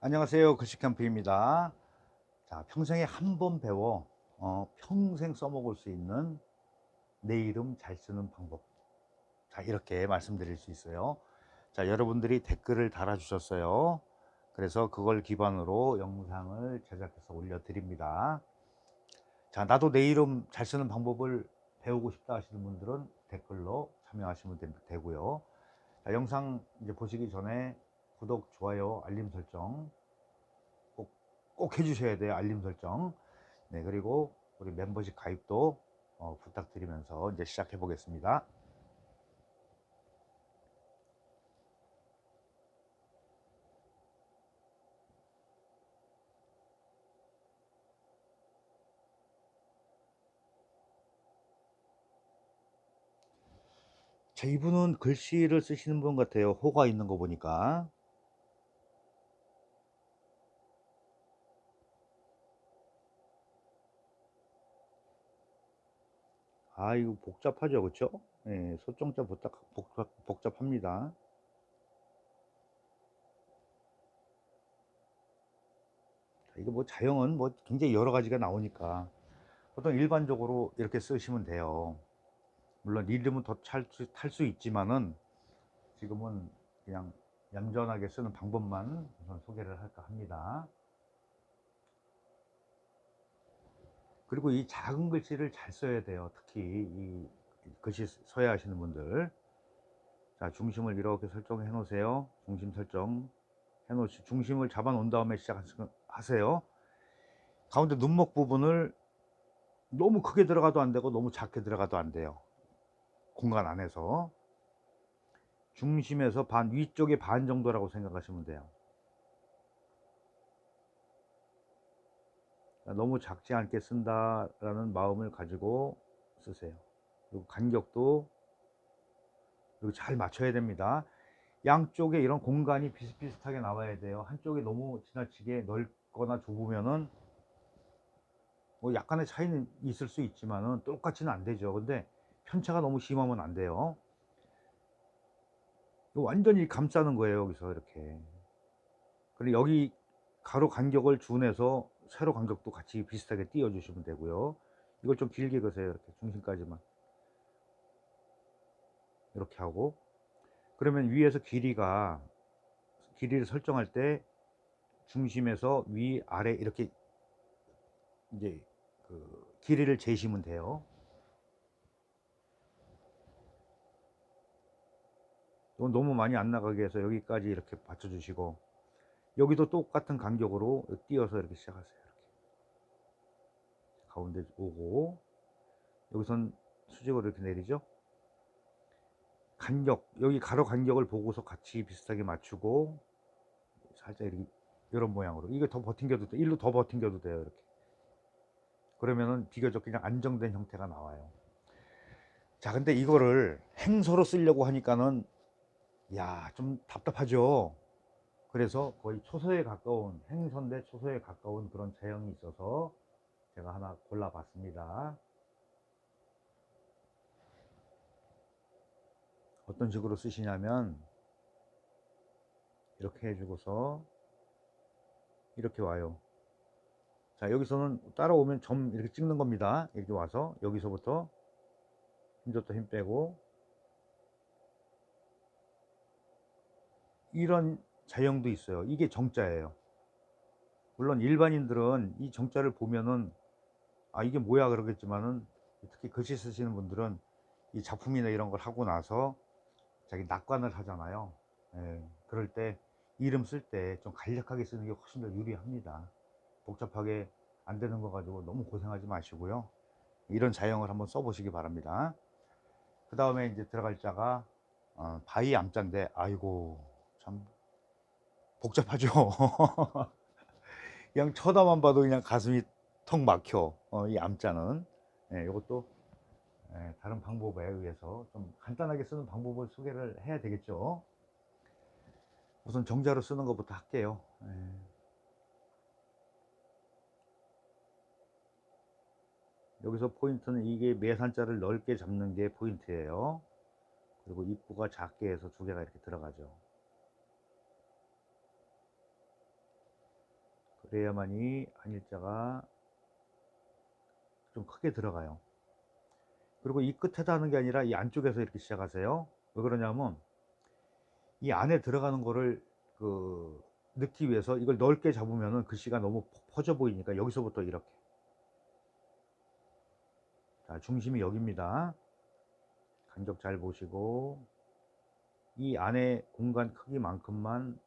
안녕하세요. 글씨캠프입니다. 자, 평생에 한 번 배워 어, 평생 써먹을 수 있는 내 이름 잘 쓰는 방법. 자, 이렇게 말씀드릴 수 있어요. 자, 여러분들이 댓글을 달아주셨어요. 그래서 그걸 기반으로 영상을 제작해서 올려드립니다. 자, 나도 내 이름 잘 쓰는 방법을 배우고 싶다 하시는 분들은 댓글로 참여하시면 되- 되고요. 자, 영상 이제 보시기 전에 구독, 좋아요, 알림 설정 꼭, 꼭 해주셔야 돼요. 알림 설정. 네, 그리고 우리 멤버십 가입도 어, 부탁드리면서 이제 시작해 보겠습니다. 제 이분은 글씨를 쓰시는 분 같아요. 호가 있는 거 보니까. 아, 이거 복잡하죠, 그쵸? 예, 소정자 복잡, 복잡, 복잡합니다. 자, 이거 뭐 자형은 뭐 굉장히 여러 가지가 나오니까 보통 일반적으로 이렇게 쓰시면 돼요. 물론 이름은 더 탈 수 있지만은 지금은 그냥 얌전하게 쓰는 방법만 우선 소개를 할까 합니다. 그리고 이 작은 글씨를 잘 써야 돼요. 특히 이 글씨 써야 하시는 분들. 자, 중심을 이렇게 설정해 놓으세요. 중심 설정 해 놓으시 중심을 잡아 놓은 다음에 시작하세요. 가운데 눈목 부분을 너무 크게 들어가도 안 되고 너무 작게 들어가도 안 돼요. 공간 안에서 중심에서 반 위쪽에 반 정도라고 생각하시면 돼요. 너무 작지 않게 쓴다라는 마음을 가지고 쓰세요. 그리고 간격도 그리고 잘 맞춰야 됩니다. 양쪽에 이런 공간이 비슷비슷하게 나와야 돼요. 한쪽이 너무 지나치게 넓거나 좁으면은 뭐 약간의 차이는 있을 수 있지만은 똑같이는 안 되죠. 근데 편차가 너무 심하면 안 돼요. 완전히 감싸는 거예요. 여기서 이렇게. 그리고 여기 가로 간격을 준해서 세로 간격도 같이 비슷하게 띄워 주시면 되고요. 이걸 좀 길게 그세요. 이렇게 중심까지만. 이렇게 하고 그러면 위에서 길이가 길이를 설정할 때 중심에서 위 아래 이렇게 이제 그 길이를 재시면 돼요. 너무 많이 안 나가게 해서 여기까지 이렇게 받쳐주시고 여기도 똑같은 간격으로 띄어서 이렇게 시작하세요. 가운데 오고 여기선 수직으로 이렇게 내리죠. 간격 여기 가로 간격을 보고서 같이 비슷하게 맞추고 살짝 이렇게 이런 모양으로. 이게 더 버팅겨도 돼. 일로 더 버팅겨도 돼요 이렇게. 그러면은 비교적 그냥 안정된 형태가 나와요. 자 근데 이거를 행서로 쓰려고 하니까는 야 좀 답답하죠? 그래서 거의 초소에 가까운 행선대 초소에 가까운 그런 제형이 있어서 제가 하나 골라 봤습니다 어떤 식으로 쓰시냐면 이렇게 해주고서 이렇게 와요. 자 여기서는 따라오면 점 이렇게 찍는 겁니다. 이렇게 와서 여기서부터 힘 줬다 힘 빼고 이런 자형도 있어요. 이게 정자예요. 물론 일반인들은 이 정자를 보면은 아 이게 뭐야 그러겠지만은 특히 글씨 쓰시는 분들은 이 작품이나 이런 걸 하고 나서 자기 낙관을 하잖아요. 예, 그럴 때 이름 쓸 때 좀 간략하게 쓰는 게 훨씬 더 유리합니다. 복잡하게 안 되는 거 가지고 너무 고생하지 마시고요. 이런 자형을 한번 써보시기 바랍니다. 그 다음에 이제 들어갈 자가 어, 바위 암자인데 아이고 참 복잡하죠. 그냥 쳐다만 봐도 그냥 가슴이 턱 막혀. 어, 이 암자는 예, 이것도 예, 다른 방법에 의해서 좀 간단하게 쓰는 방법을 소개를 해야 되겠죠. 우선 정자로 쓰는 것부터 할게요. 예. 여기서 포인트는 이게 매산자를 넓게 잡는 게 포인트예요. 그리고 입구가 작게 해서 두 개가 이렇게 들어가죠. 그래야만이 한일자가 좀 크게 들어가요. 그리고 이 끝에다 하는 게 아니라 이 안쪽에서 이렇게 시작하세요. 왜 그러냐면 이 안에 들어가는 거를 그 넣기 위해서 이걸 넓게 잡으면은 글씨가 너무 퍼- 퍼져 보이니까 여기서부터 이렇게. 자, 중심이 여기입니다. 간격 잘 보시고 이 안에 공간 크기만큼만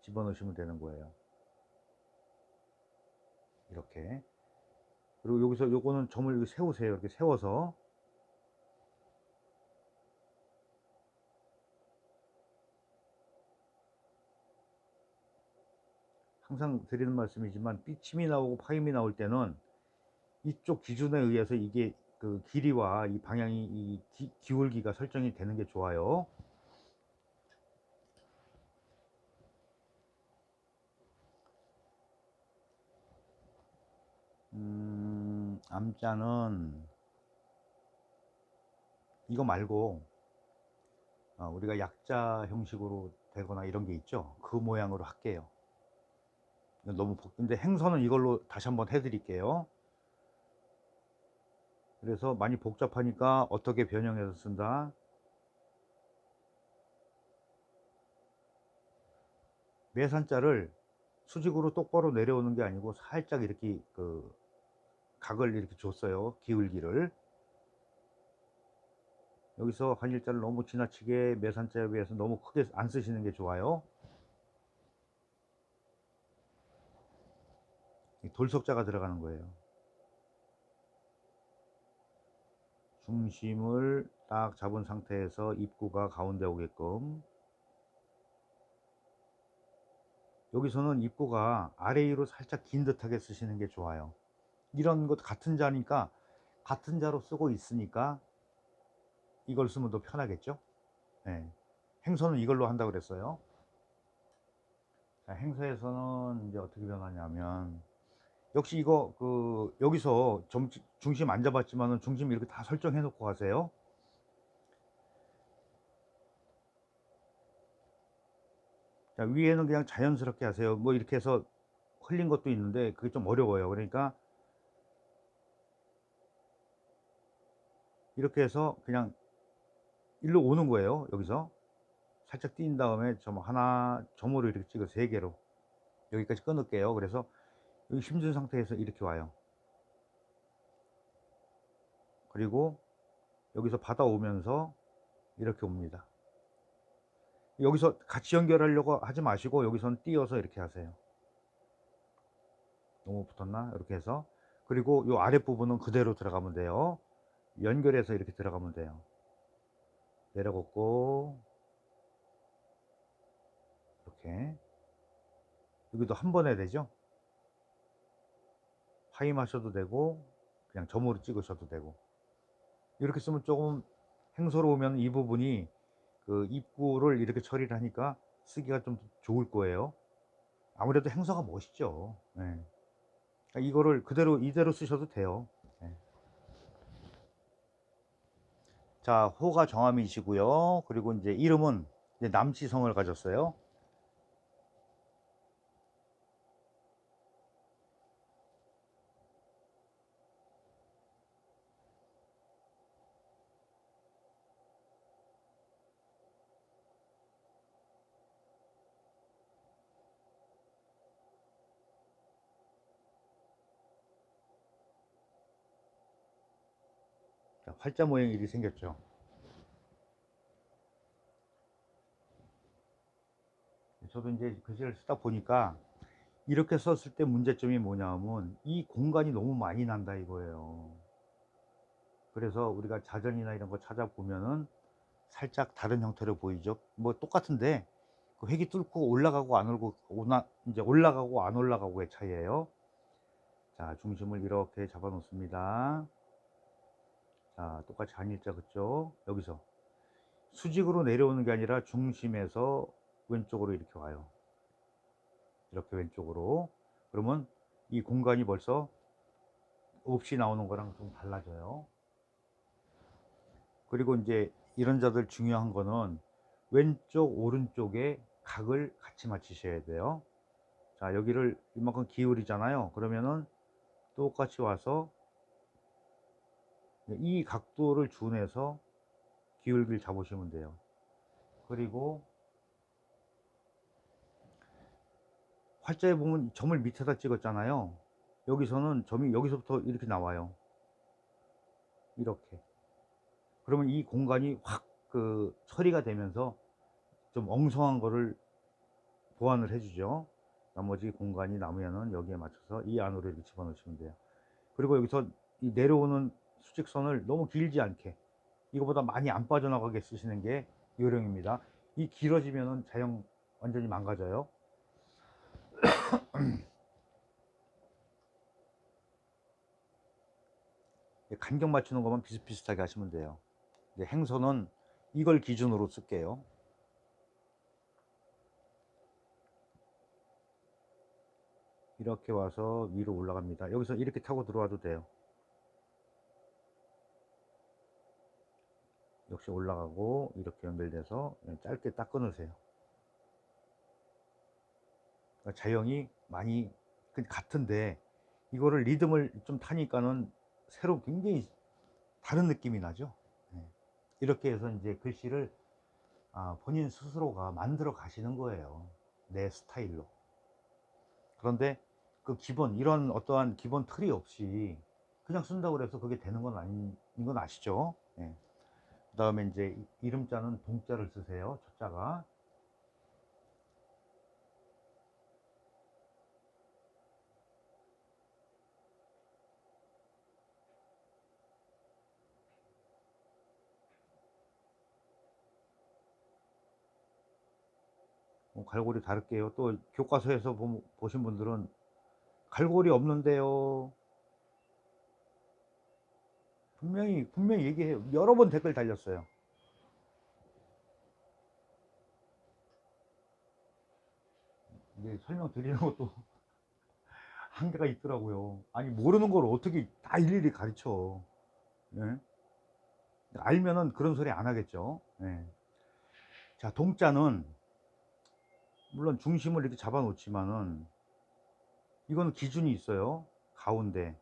집어넣으시면 되는 거예요. 이렇게. 그리고 여기서 요거는 점을 이렇게 세우세요. 이렇게 세워서 항상 드리는 말씀이지만 삐침이 나오고 파임이 나올 때는 이쪽 기준에 의해서 이게 그 길이와 이 방향이 이 기, 기울기가 설정이 되는 게 좋아요. 음, 암자는 이거 말고 어, 우리가 약자 형식으로 되거나 이런 게 있죠. 그 모양으로 할게요. 너무 복, 근데 행선은 이걸로 다시 한번 해드릴게요. 그래서 많이 복잡하니까 어떻게 변형해서 쓴다. 매산자를 수직으로 똑바로 내려오는 게 아니고 살짝 이렇게 그 각을 이렇게 줬어요. 기울기를. 여기서 한일자를 너무 지나치게 매산자에 비해서 너무 크게 안 쓰시는 게 좋아요. 이 돌석자가 들어가는 거예요. 중심을 딱 잡은 상태에서 입구가 가운데 오게끔 여기서는 입구가 아래 위로 살짝 긴 듯하게 쓰시는 게 좋아요. 이런 것 같은 자니까 같은 자로 쓰고 있으니까 이걸 쓰면 더 편하겠죠? 네. 행서는 이걸로 한다 그랬어요. 자, 행서에서는 이제 어떻게 변하냐면 역시 이거 그 여기서 점, 중심 안 잡았지만은 중심 이렇게 다 설정해 놓고 가세요. 자, 위에는 그냥 자연스럽게 하세요. 뭐 이렇게 해서 흘린 것도 있는데 그게 좀 어려워요. 그러니까 이렇게 해서 그냥 일로 오는 거예요. 여기서 살짝 뛴 다음에 점 하나 점으로 이렇게 찍어 세 개로 여기까지 끊을게요. 그래서 여기 힘준 상태에서 이렇게 와요. 그리고 여기서 받아오면서 이렇게 옵니다. 여기서 같이 연결하려고 하지 마시고 여기선 띄어서 이렇게 하세요. 너무 붙었나? 이렇게 해서 그리고 요 아랫부분은 그대로 들어가면 돼요. 연결해서 이렇게 들어가면 돼요. 내려걷고 이렇게 여기도 한번 해야 되죠. 파임하셔도 되고 그냥 점으로 찍으셔도 되고 이렇게 쓰면 조금 행소로우면 이 부분이 그 입구를 이렇게 처리를 하니까 쓰기가 좀 좋을 거예요. 아무래도 행서가 멋있죠. 네. 이거를 그대로 이대로 쓰셔도 돼요. 네. 자, 호가 정함이시고요. 그리고 이제 이름은 이제 남치성을 가졌어요. 자, 활자 모양이 이렇게 생겼죠. 저도 이제 글씨를 쓰다 보니까 이렇게 썼을 때 문제점이 뭐냐면 이 공간이 너무 많이 난다 이거예요. 그래서 우리가 자전이나 이런 거 찾아보면은 살짝 다른 형태로 보이죠. 뭐 똑같은데 그 획이 뚫고 올라가고 안 올고 오나 이제 올라가고 안 올라가고의 차이예요. 자, 중심을 이렇게 잡아 놓습니다. 자, 똑같이 한일자 그죠? 여기서 수직으로 내려오는 게 아니라 중심에서 왼쪽으로 이렇게 와요. 이렇게 왼쪽으로. 그러면 이 공간이 벌써 없이 나오는 거랑 좀 달라져요. 그리고 이제 이런 자들 중요한 거는 왼쪽, 오른쪽에 각을 같이 맞추셔야 돼요. 자, 여기를 이만큼 기울이잖아요. 그러면은 똑같이 와서 이 각도를 준해서 기울기를 잡으시면 돼요. 그리고 활자에 보면 점을 밑에다 찍었잖아요. 여기서는 점이 여기서부터 이렇게 나와요. 이렇게. 그러면 이 공간이 확 그 처리가 되면서 좀 엉성한 거를 보완을 해주죠. 나머지 공간이 남으면은 여기에 맞춰서 이 안으로 이렇게 집어넣으시면 돼요. 그리고 여기서 이 내려오는 수직선을 너무 길지 않게 이거보다 많이 안 빠져나가게 쓰시는 게 요령입니다. 이 길어지면은 자형 완전히 망가져요. 간격 맞추는 것만 비슷비슷하게 하시면 돼요. 이제 행선은 이걸 기준으로 쓸게요. 이렇게 와서 위로 올라갑니다. 여기서 이렇게 타고 들어와도 돼요. 역시 올라가고 이렇게 연결돼서 짧게 딱 끊으세요. 그러니까 자형이 많이 그 같은데 이거를 리듬을 좀 타니까는 새로 굉장히 다른 느낌이 나죠. 네. 이렇게 해서 이제 글씨를 아, 본인 스스로가 만들어 가시는 거예요. 내 스타일로. 그런데 그 기본 이런 어떠한 기본 틀이 없이 그냥 쓴다고 해서 그게 되는 건 아닌 건 아시죠? 예. 그 다음에 이제 이- 이름자는 동자를 쓰세요. 첫자가. 뭐 갈고리 다를게요. 또 교과서에서 보, 보신 분들은 갈고리 없는데요. 분명히 분명히 얘기해요. 여러 번 댓글 달렸어요. 이게 설명 드리는 것도 한계가 있더라고요. 아니 모르는 걸 어떻게 다 일일이 가르쳐. 예? 알면은 그런 소리 안 하겠죠. 예. 자 동자는 물론 중심을 이렇게 잡아 놓지만은 이거는 기준이 있어요. 가운데.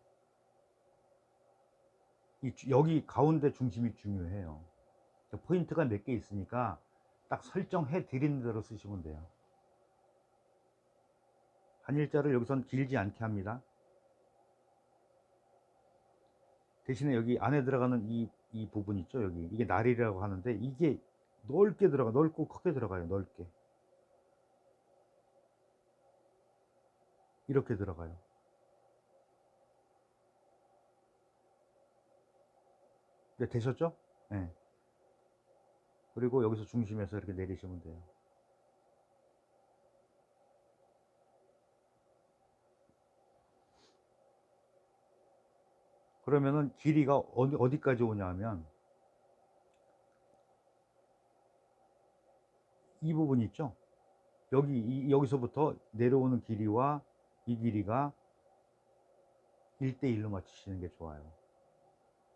이 주- 여기 가운데 중심이 중요해요. 포인트가 몇 개 있으니까 딱 설정해 드리는 대로 쓰시면 돼요. 한일자를 여기선 길지 않게 합니다. 대신에 여기 안에 들어가는 이, 이 부분 있죠, 여기. 이게 날이라고 하는데 이게 넓게 들어가, 넓고 크게 들어가요, 넓게. 이렇게 들어가요. 네, 되셨죠? 네. 그리고 여기서 중심에서 이렇게 내리시면 돼요. 그러면은 길이가 어디, 어디까지 오냐 하면 이 부분 있죠? 여기, 이, 여기서부터 내려오는 길이와 이 길이가 1대1로 맞추시는 게 좋아요.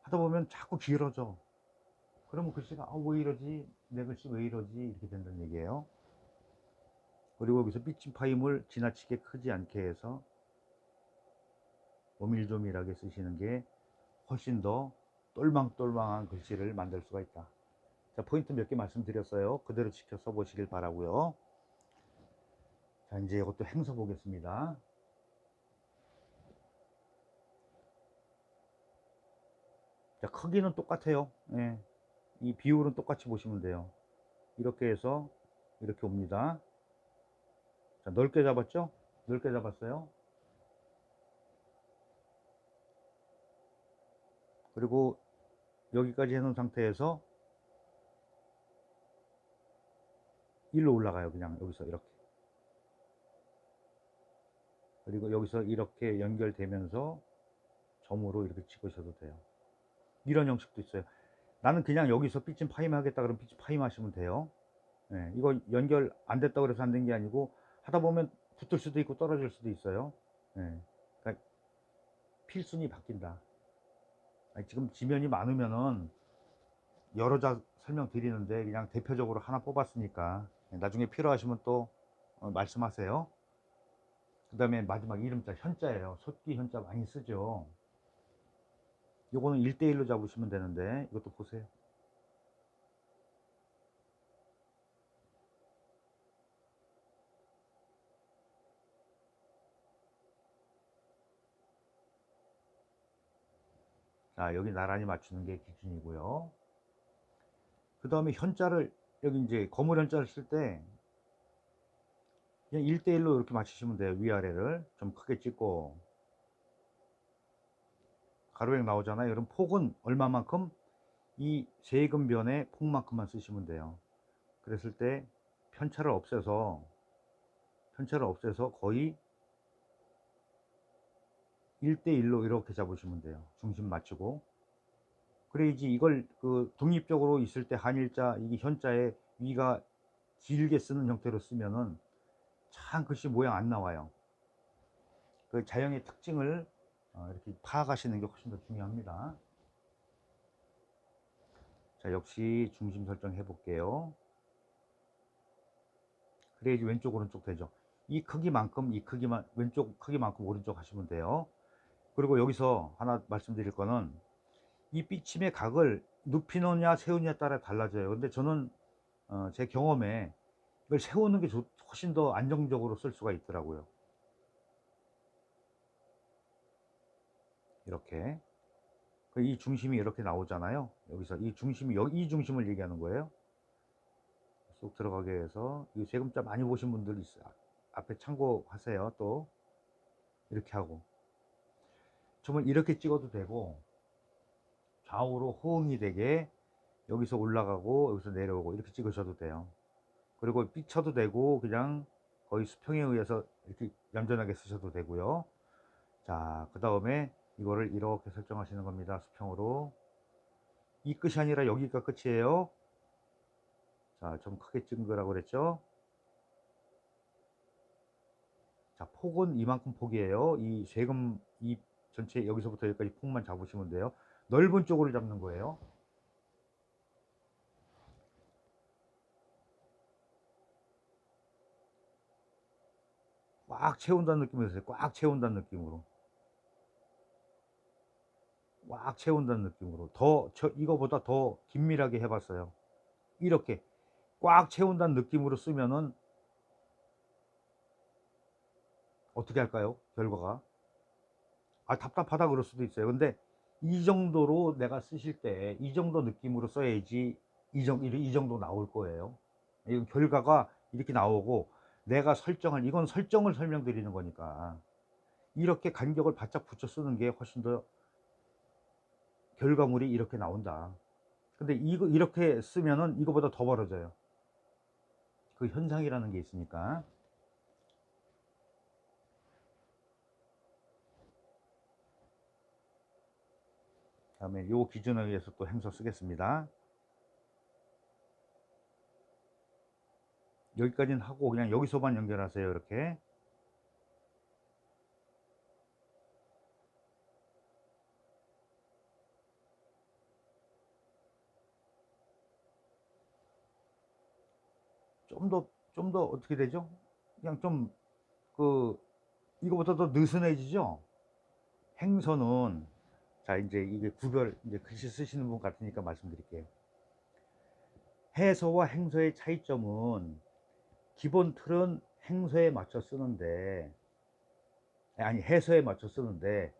하다 보면 자꾸 길어져. 그러면 글씨가 아, 왜 이러지? 내 글씨 왜 이러지? 이렇게 된다는 얘기예요. 그리고 여기서 삐침 파임을 지나치게 크지 않게 해서 오밀조밀하게 쓰시는 게 훨씬 더 똘망똘망한 글씨를 만들 수가 있다. 자, 포인트 몇 개 말씀드렸어요. 그대로 지켜 써보시길 바라고요. 자, 이제 이것도 행서 보겠습니다. 크기는 똑같아요. 예. 이 비율은 똑같이 보시면 돼요. 이렇게 해서 이렇게 옵니다. 자, 넓게 잡았죠? 넓게 잡았어요. 그리고 여기까지 해놓은 상태에서 일로 올라가요. 그냥 여기서 이렇게. 그리고 여기서 이렇게 연결되면서 점으로 이렇게 찍으셔도 돼요. 이런 형식도 있어요. 나는 그냥 여기서 삐짐 파임 하겠다 그러면 삐짐 파임 하시면 돼요. 예, 이거 연결 안 됐다고 해서 안 된 게 아니고 하다 보면 붙을 수도 있고 떨어질 수도 있어요. 예, 그러니까 필순이 바뀐다. 아니, 지금 지면이 많으면은 여러 자 설명 드리는데 그냥 대표적으로 하나 뽑았으니까 나중에 필요하시면 또 어, 말씀하세요. 그 다음에 마지막 이름자 현자예요. 솥기 현자 많이 쓰죠. 요거는 1대1로 잡으시면 되는데 이것도 보세요. 자, 여기 나란히 맞추는 게 기준이고요. 그 다음에 현자를 여기 이제 거물 현자를 쓸 때 그냥 1대1로 이렇게 맞추시면 돼요. 위아래를 좀 크게 찍고 가로액 나오잖아요. 그럼 폭은 얼마만큼? 이 세금변의 폭만큼만 쓰시면 돼요. 그랬을 때 편차를 없애서 편차를 없애서 거의 1대1로 이렇게 잡으시면 돼요. 중심 맞추고. 그래야지 이걸 그 독립적으로 있을 때 한일자, 이게 현자의 위가 길게 쓰는 형태로 쓰면은 참 글씨 모양 안 나와요. 그 자형의 특징을 어, 이렇게 파악하시는 게 훨씬 더 중요합니다. 자, 역시 중심 설정 해 볼게요. 그래야지 왼쪽, 오른쪽 되죠. 이 크기만큼, 이 크기만, 왼쪽 크기만큼 오른쪽 하시면 돼요. 그리고 여기서 하나 말씀드릴 거는 이 삐침의 각을 눕히느냐 세우느냐에 따라 달라져요. 근데 저는 어, 제 경험에 이걸 세우는 게 좋- 훨씬 더 안정적으로 쓸 수가 있더라고요. 이렇게 그이 중심이 이렇게 나오잖아요. 여기서 이 중심이 이 중심을 얘기하는 거예요. 쏙 들어가게 해서 이 세금자 많이 보신 분들 있어요. 앞에 참고하세요. 또 이렇게 하고 정말 이렇게 찍어도 되고 좌우로 호응이 되게 여기서 올라가고 여기서 내려오고 이렇게 찍으셔도 돼요. 그리고 삐쳐도 되고 그냥 거의 수평에 의해서 이렇게 얌전하게 쓰셔도 되고요. 자, 그 다음에 이거를 이렇게 설정하시는 겁니다. 수평으로. 이 끝이 아니라 여기가 끝이에요. 자, 좀 크게 찍은 거라고 그랬죠? 자, 폭은 이만큼 폭이에요. 이 세금, 이 전체 여기서부터 여기까지 폭만 잡으시면 돼요. 넓은 쪽으로 잡는 거예요. 꽉 채운다는 느낌으로 해서 꽉 채운다는 느낌으로. 꽉 채운다는 느낌으로. 더, 저, 이거보다 더 긴밀하게 해봤어요. 이렇게 꽉 채운다는 느낌으로 쓰면은 어떻게 할까요? 결과가. 아, 답답하다 그럴 수도 있어요. 근데 이 정도로 내가 쓰실 때 이 정도 느낌으로 써야지 이, 정, 이 정도 나올 거예요. 이 결과가 이렇게 나오고 내가 설정을, 이건 설정을 설명드리는 거니까 이렇게 간격을 바짝 붙여 쓰는 게 훨씬 더 결과물이 이렇게 나온다. 근데 이거 이렇게 쓰면은 이거보다 더 벌어져요. 그 현상이라는 게 있으니까. 다음에 요 기준에 의해서 또 행서 쓰겠습니다. 여기까지는 하고 그냥 여기서만 연결하세요. 이렇게. 좀 더, 좀 더 어떻게 되죠? 그냥 좀, 그, 이거보다 더 느슨해지죠? 행서는, 자, 이제 이게 구별, 이제 글씨 쓰시는 분 같으니까 말씀드릴게요. 해서와 행서의 차이점은 기본 틀은 행서에 맞춰 쓰는데, 아니, 해서에 맞춰 쓰는데,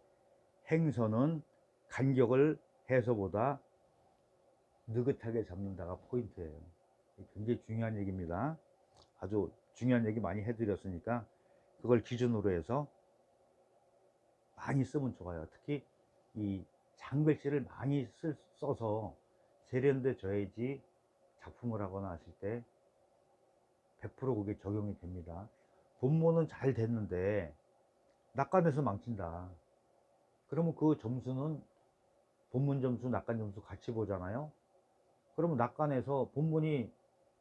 행서는 간격을 해서보다 느긋하게 잡는다가 포인트예요. 굉장히 중요한 얘기입니다. 아주 중요한 얘기 많이 해드렸으니까 그걸 기준으로 해서 많이 쓰면 좋아요. 특히 이 장글씨를 많이 쓸, 써서 세련돼 줘야지 작품을 하거나 하실 때 100% 그게 적용이 됩니다. 본문은 잘 됐는데 낙관해서 망친다. 그러면 그 점수는 본문 점수, 낙관 점수 같이 보잖아요. 그러면 낙관해서 본문이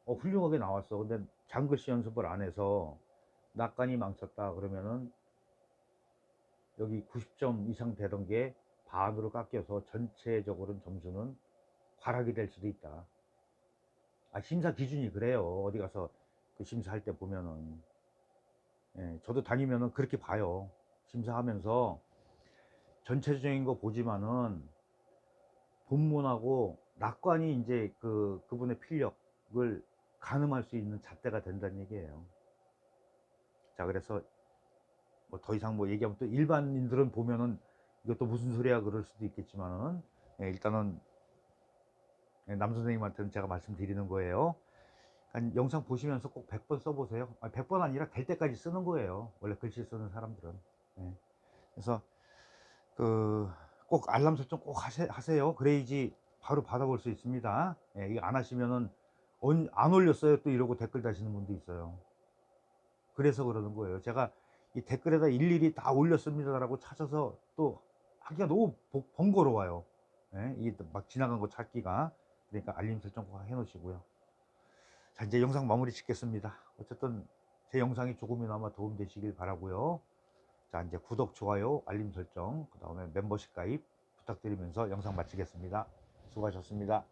어, 훌륭하게 나왔어. 근데 장글씨 연습을 안 해서 낙관이 망쳤다. 그러면은 여기 90점 이상 되던 게 반으로 깎여서 전체적으로는 점수는 하락이 될 수도 있다. 아, 심사 기준이 그래요. 어디 가서 그 심사할 때 보면은. 예, 예, 저도 다니면은 그렇게 봐요. 심사하면서 전체적인 거 보지만은 본문하고 낙관이 이제 그 그분의 필력을 가늠할 수 있는 잣대가 된다는 얘기예요. 자, 그래서 뭐 더 이상 뭐 얘기하면 또 일반인들은 보면은 이것도 무슨 소리야 그럴 수도 있겠지만은 예, 일단은 예, 남 선생님한테는 제가 말씀드리는 거예요. 그러니까 영상 보시면서 꼭 100번 써보세요. 아, 100번 아니라 될 때까지 쓰는 거예요. 원래 글씨 쓰는 사람들은. 예. 그래서 그 꼭 알람 설정 꼭 하세, 하세요. 그래야지 바로 받아볼 수 있습니다. 예, 이거 안 하시면은 언- 안 올렸어요. 또 이러고 댓글 다시는 분도 있어요. 그래서 그러는 거예요. 제가 이 댓글에다 일일이 다 올렸습니다라고 찾아서 또 하기가 너무 번거로워요. 예, 이게 또막 지나간 거 찾기가. 그러니까 알림 설정 꼭 해놓으시고요. 자, 이제 영상 마무리 짓겠습니다. 어쨌든 제 영상이 조금이나마 도움되시길 바라고요. 자, 이제 구독, 좋아요, 알림 설정, 그 다음에 멤버십 가입 부탁드리면서 영상 마치겠습니다. 수고하셨습니다.